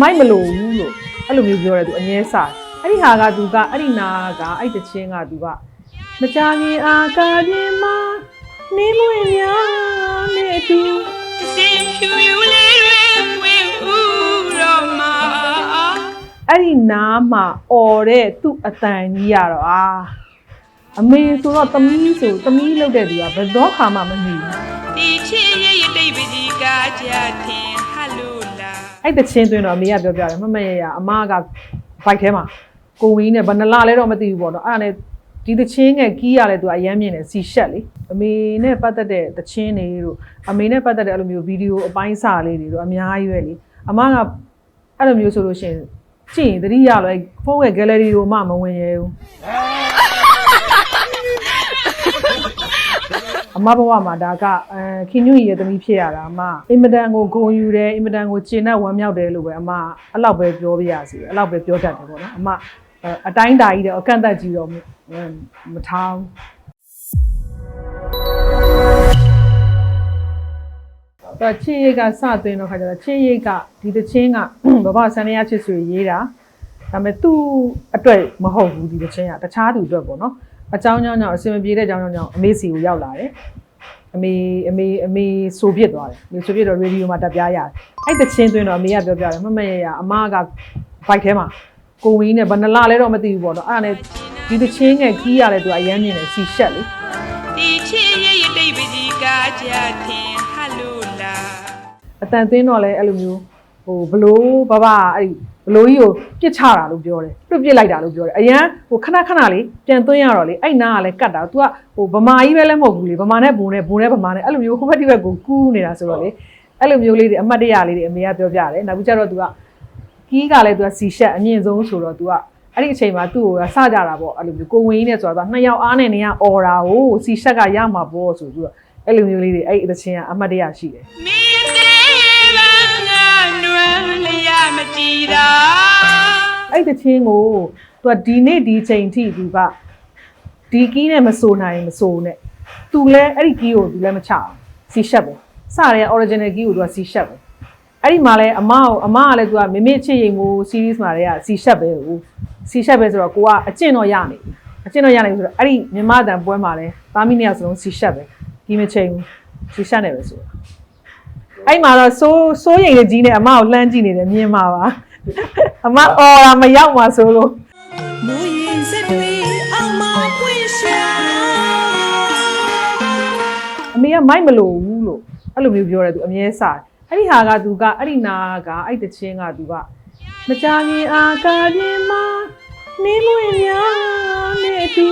မိုက်မလို့ဘူးလို့အဲ့လိုမျိုးပြောတယ်သူအငဲစားအဲ့ဒီဟာကသူကအဲ့ဒီနာကအဲ့တချင်းကသူကမကြခင်အာကာပြင်းမှာနေမွေများနဲ့အတူစင်ဖြူယူလေးတွေဝင်ဦးတော့မှာအဲ့ဒီနားမှာអော်တဲ့သူ့အတန်ကြီးရတော့အာအမေဆိုတော့သမီးဆိုသမီးလုပ်တဲ့သူကဘယ်တော့ခါမှမမိဘူးဒီချစ်ရဲ့ရဲ့တိတ်ပကြီးကကြထင်ဟလိုလာ အဲ့တချင်းသွင်းတော့အမေကပြောပြတယ်မမရရအမကဘိုက်ထဲမှာကိုဝင်းနဲ့ဘယ်နှလလဲတော့မသိဘူးပေါ့နော်အဲ့ဒါနဲ့ဒီတချင်းငယ်ကီးရလဲသူကအရမ်းမြင်တယ်စီရှက်လေအမေနဲ့ပတ်သက်တဲ့တချင်းတွေတို့အမေနဲ့ပတ်သက်တဲ့အဲ့လိုမျိုးဗီဒီယိုအပိုင်းစာလေးတွေတို့အများကြီးပဲလေအမကအဲ့လိုမျိုးဆိုလို့ရှိရင်ကြည့်ရင်သတိရလို့ဖုန်းရဲ့ gallery ကိုမှမဝင်ရဘူး အမဘဝမှာဒါကအဲခင်ညွန့်ရဲ့သမီးဖြစ်ရတာအမအင်မတန်ကိုဂုဏ်ယူတယ်အင်မတန်ကိုကျင့်တတ်ဝမ်းမြောက်တယ်လို့ပဲအမအဲ့လောက်ပဲပြောပြရစီအဲ့လောက်ပဲပြောတတ်တယ်ပေါ့နော်အမအဲအတိုင်းတာကြီးတယ်အကန့်အသတ်ကြီးတော့မမထားဘူးတော့ချင်းရိတ်ကစသွင်းတော့ခါကျတော့ချင်းရိတ်ကဒီတချင်းကဘဘဆန်ရချစ်ဆွေရေးတာဒါပေမဲ့သူ့အတွက်မဟုတ်ဘူးဒီတချင်းကတခြားသူအတွက်ပေါ့နော် အကြောင်းကြောင့်ကြောင့်အစင်မပြေတဲ့အကြောင်းကြောင့်ကြောင့်အမေစီကိုရောက်လာတယ်အမေအမေအမေဆိုပြစ်သွားတယ်အမေဆိုပြစ်တော့ရေဒီယိုမှာတက်ပြားရတယ်အဲ့တချင်းသွင်းတော့အမေကပြောပြတယ်မမရရအမကဘိုက်ထဲမှာကိုဝင်းနဲ့ဘယ်နှလလဲတော့မသိဘူးပေါ့နော်အဲ့ဒါနဲ့ဒီတချင်းငယ်ကီးရတဲ့သူကအရမ်းမြင်တယ်စီရှက်လေဒီချစ်ရဲ့ရဲ့တိတ်ပကြီးကကြထင်ဟလိုလာအတန်သွင်းတော့လဲအဲ့လိုမျိုး ဟိုဘလို့ဘဘအဲ့ဒီဘလို့ကြီးကိုပြစ်ချတာလို့ပြောတယ်ပြစ်ပြစ်လိုက်တာလို့ပြောတယ်အရန်ဟိုခဏခဏလေးပြန်သွင်းရတော့လေအဲ့နာကလည်းကတ်တာ तू ကဟိုဗမာကြီးပဲလည်းမဟုတ်ဘူးလေဗမာနဲ့ဘုံနဲ့ဘုံနဲ့ဗမာနဲ့အဲ့လိုမျိုးဟိုဘက်ဒီဘက်ကိုကူးနေတာဆိုတော့လေအဲ့လိုမျိုးလေးတွေအမှတ်တရလေးတွေအမေကပြောပြတယ်နောက်ပြီးကျတော့ तू ကကီးကလည်း तू ကစီရှက်အမြင့်ဆုံးဆိုတော့ तू ကအဲ့ဒီအချိန်မှာသူ့ကိုစကြတာပေါ့အဲ့လိုမျိုးကိုဝင်းကြီးနဲ့ဆိုတော့နှစ်ယောက်အားနဲ့နေကအော်တာကိုစီရှက်ကရမှာပေါ့ဆိုပြီးတော့အဲ့လိုမျိုးလေးတွေအဲ့ဒီအချင်းကအမှတ်တရရှိတယ် မင်းသေးပါငါ နွမ်းလျာမကြည်တာအဲ့တချင်းကိုသူကဒီနေ့ဒီချိန်ထိသူကဒီကီးနဲ့မဆိုနိုင်မဆိုနဲ့သူလဲအဲ့ဒီကီးကိုသူလဲမချအောင်စီရှက်ပဲစရဲ original ကီးကိုသူကစီရှက်ပဲအဲ့ဒီမှာလဲအမကိုအမကလည်းသူကမမေချစ်ရင်ကို series မှာတွေကစီရှက်ပဲဟိုစီရှက်ပဲဆိုတော့ကိုကအကျင့်တော့ရနေပြီအကျင့်တော့ရနေပြီဆိုတော့အဲ့ဒီမြမတန်ပွဲမှာလဲသားမိနှစ်ယောက်စလုံးစီရှက်ပဲကီးမချိန်ဘူးစီရှက်နေပဲဆိုတာ အဲ့မှာတော့စိုးစိုးရိမ်တဲ့ကြီးနဲ့အမကိုလှမ်းကြည့်နေတယ်မြင်ပါပါအမအော်တာမရောက်ပါဆိုလို့မူရင်စက်တွေအောင်မပွင့်ရှာအမေကမိုက်မလို့ဘူးလို့အဲ့လိုမျိုးပြောတယ်သူအမြဲစားတယ်အဲ့ဒီဟာကသူကအဲ့ဒီနာကအဲ့တချင်းကသူကမကြခင်အာကာပြင်းမှာနေမွေများနဲ့အတူ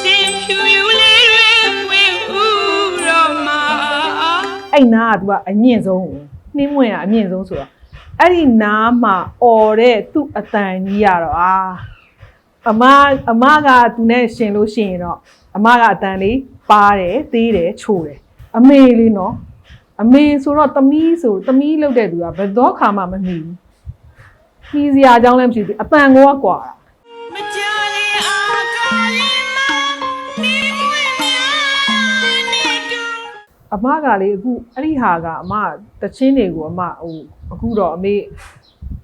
စင်ဖြူယူလေးတွေဝင်ဦးတော့မှာ အဲ့နာကသူကအညင့်ဆုံးကိုနှင်းမွေကအမြင့်ဆုံးဆိုတော့အဲ့ဒီနာမှာអော်တဲ့သူ့အတန်ကြီးရတော့အာအမအမကသူနဲ့ရှင်လို့ရှိရင်တော့အမကအတန်လေးပါတယ်သေးတယ်ချိုးတယ်အမေလေးနော်အမေဆိုတော့သမီးဆိုသမီးလုပ်တဲ့သူကဘယ်တော့ခါမှမမိဘူး။ကြီးစရာအကြောင်းလည်းမရှိဘူး။အပန်ကောကွာတာ အမကလေအခုအဲ့ဒီဟာကအမတချင်းတွေကိုအမဟိုအခုတော့အမေ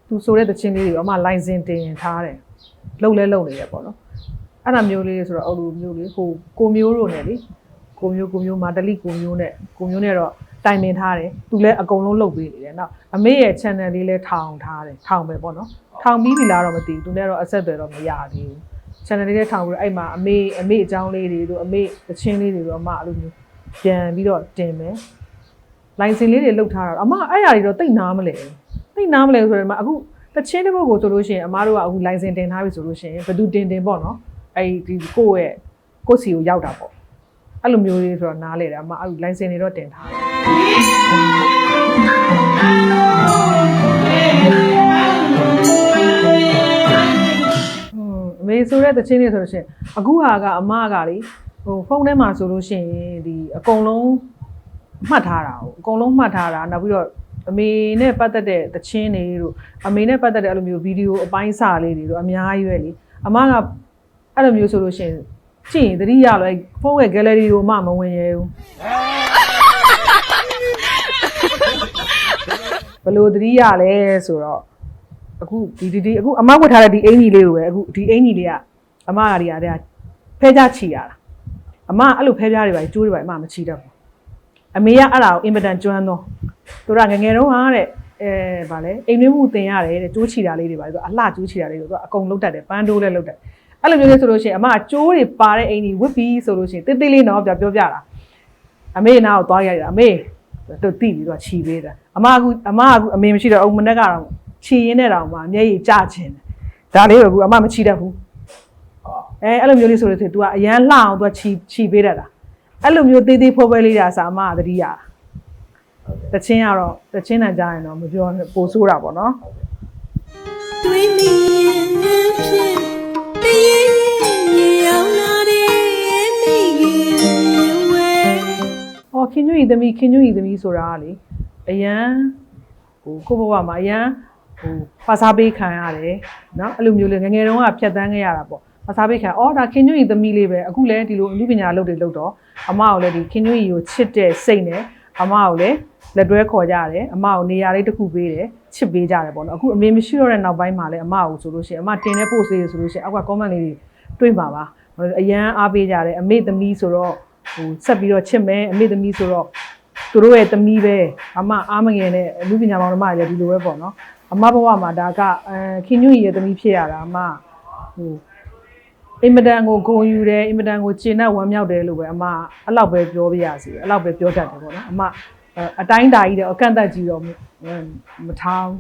သူဆိုတဲ့တချင်းလေးတွေကိုအမလိုင်စင်တင်ထားတယ်။လှုပ်လဲလှုပ်နေရပေါ့နော်။အဲ့ဒါမျိုးလေးဆိုတော့အလိုမျိုးလေးဟိုကိုမျိုးတို့နဲ့လေကိုမျိုးကိုမျိုးမာတလီကိုမျိုးနဲ့ကိုမျိုးနဲ့တော့တိုင်ပင်ထားတယ်။သူလည်းအကုန်လုံးလှုပ်ပေးနေတယ်။နောက်အမေရဲ့ channel လေးလည်းထောင်ထားတယ်။ထောင်ပဲပေါ့နော်။ထောင်ပြီးပြီလားတော့မသိဘူး။သူနဲ့တော့အဆက်အသွယ်တော့မရသေးဘူး။ channel လေးလည်းထောင်ပြီးတော့အဲ့မှာအမေအမေအကြောင်းလေးတွေတို့အမေတချင်းလေးတွေတို့အမအဲ့လိုမျိုး ပြန်ပြီးတော့တင်မယ်။လိုင်စင်လေးတွေလုတ်ထားတာအမအဲ့အရာတွေတော့တိတ်နားမလဲ။တိတ်နားမလဲဆိုတော့အခုတချင်းတစ်ပုဒ်ကိုဆိုလို့ရှိရင်အမတို့ကအခုလိုင်စင်တင်ထားပြီဆိုလို့ရှိရင်ဘယ်သူတင်တင်ပေါ့နော်။အဲ့ဒီကိုယ့်ရဲ့ကိုယ့်စီကိုရောက်တာပေါ့။အဲ့လိုမျိုးလေးဆိုတော့နားလေတယ်အမအဲ့လိုင်စင်တွေတော့တင်ထားတယ်อืมအမေဆိုတဲ့တချင်းလေးဆိုလို့ရှိရင်အခုဟာကအမကလေ ဟိုဖုန်းထဲမှာဆိုလို့ရှိရင်ဒီအကုန်လုံးမှတ်ထားတာ哦အကုန်လုံးမှတ်ထားတာနောက်ပြီးတော့အမေနဲ့ပတ်သက်တဲ့တချင်းတွေတို့အမေနဲ့ပတ်သက်တဲ့အဲ့လိုမျိုးဗီဒီယိုအပိုင်းစာလေးတွေတို့အများကြီးပဲလေအမကအဲ့လိုမျိုးဆိုလို့ရှိရင်ကြည့်ရင်သတိရလို့ဖုန်းရဲ့ gallery ကိုအမမဝင်ရဘူးဘယ်လို့သတိရလဲဆိုတော့အခုဒီဒီဒီအခုအမဝတ်ထားတဲ့ဒီအင်ကြီးလေးကိုပဲအခုဒီအင်ကြီးလေးကအမကတွေကတည်းကဖဲကြချီရတာ အမအဲ့လိုဖဲပြားတွေပါကျိုးတွေပါအမမချီတတ်ဘူးအမေကအဲ့ဒါကိုအင်မတန်ကျွမ်းတော့သူကငယ်ငယ်တုန်းကတဲ့အဲဗာလဲအိမ်နှွေးမှုတင်ရတယ်တဲ့ကျိုးချီတာလေးတွေပါသူကအလှကျိုးချီတာလေးတွေသူကအကုန်လုတ်တတ်တယ်ပန်းတိုးလည်းလုတ်တတ်အဲ့လိုမျိုးလေးဆိုလို့ရှိရင်အမကကျိုးတွေပါတဲ့အင်ကြီးဝတ်ပြီးဆိုလို့ရှိရင်တိတ်တိတ်လေးတော့ပြပြောပြတာအမေနာကိုသွားရရတာအမေသူတိပြီးတော့ခြီပေးတာအမကအခုအမကအခုအမေမရှိတော့အုံမနဲ့ကတော့ခြီရင်းနဲ့တောင်မှမျက်ရည်ကျချင်တယ်ဒါလေးကိုအခုအမမခြီတတ်ဘူး အဲအဲ့လိုမျိုးလေးဆိုလို့ဆို तू ကအရန်လှအောင် तू ချီချီပေးတတ်တာအဲ့လိုမျိုးသေးသေးဖွဲဖွဲလေးတာစာအမကသတိရတာတချင်းကတော့တချင်းတန်ကြရင်တော့မပြောနဲ့ပိုဆိုးတာပေါ့နော်တွင်းမီရင်ဖြစ်တည်ရင်ရောက်လာတဲ့မိခင်ဝဲ။အော်ခင်ညွဤသမီးခင်ညွဤသမီးဆိုတာကလေအရန်ဟိုကိုယ့်ဘဝမှာအရန်ဟိုဖာစားပေးခံရတယ်နော်အဲ့လိုမျိုးလေးငယ်ငယ်တုန်းကဖြတ်တန်းခဲ့ရတာပေါ့ ဖာစားပေးခံအော်ဒါခင်ညွဤသမီးလေးပဲအခုလည်းဒီလိုအမှုပညာလုပ်တွေလုပ်တော့အမကိုလည်းဒီခင်ညွဤကိုချစ်တဲ့စိတ်နဲ့အမကိုလည်းလက်တွဲခေါ်ကြတယ်အမကိုနေရာလေးတစ်ခုပေးတယ်ချစ်ပေးကြတယ်ပေါ့နော်အခုအမေမရှိတော့တဲ့နောက်ပိုင်းမှာလည်းအမကိုဆိုလို့ရှိရင်အမတင်တဲ့ post လေးဆိုလို့ရှိရင်အောက်က comment လေးတွေတွေ့ပါပါအရန်အားပေးကြတယ်အမေသမီးဆိုတော့ဟိုဆက်ပြီးတော့ချစ်မယ်အမေသမီးဆိုတော့သူတို့ရဲ့သမီးပဲအမအားမငယ်နဲ့လူပညာမောင်နှမတွေလည်းဒီလိုပဲပေါ့နော်အမဘဝမှာဒါကအဲခင်ညွန့်ရဲ့သမီးဖြစ်ရတာအမဟို အင်မတန်ကိုဂုဏ်ယူတယ်အင်မတန်ကိုကျင့်တတ်ဝမ်းမြောက်တယ်လို့ပဲအမအဲ့လောက်ပဲပြောပြရစီအဲ့လောက်ပဲပြောတတ်တယ်ပေါ့နော်အမအဲအတိုင်းတာကြီးတော့အကန့်အသတ်ကြီးတော့မမထားဘူး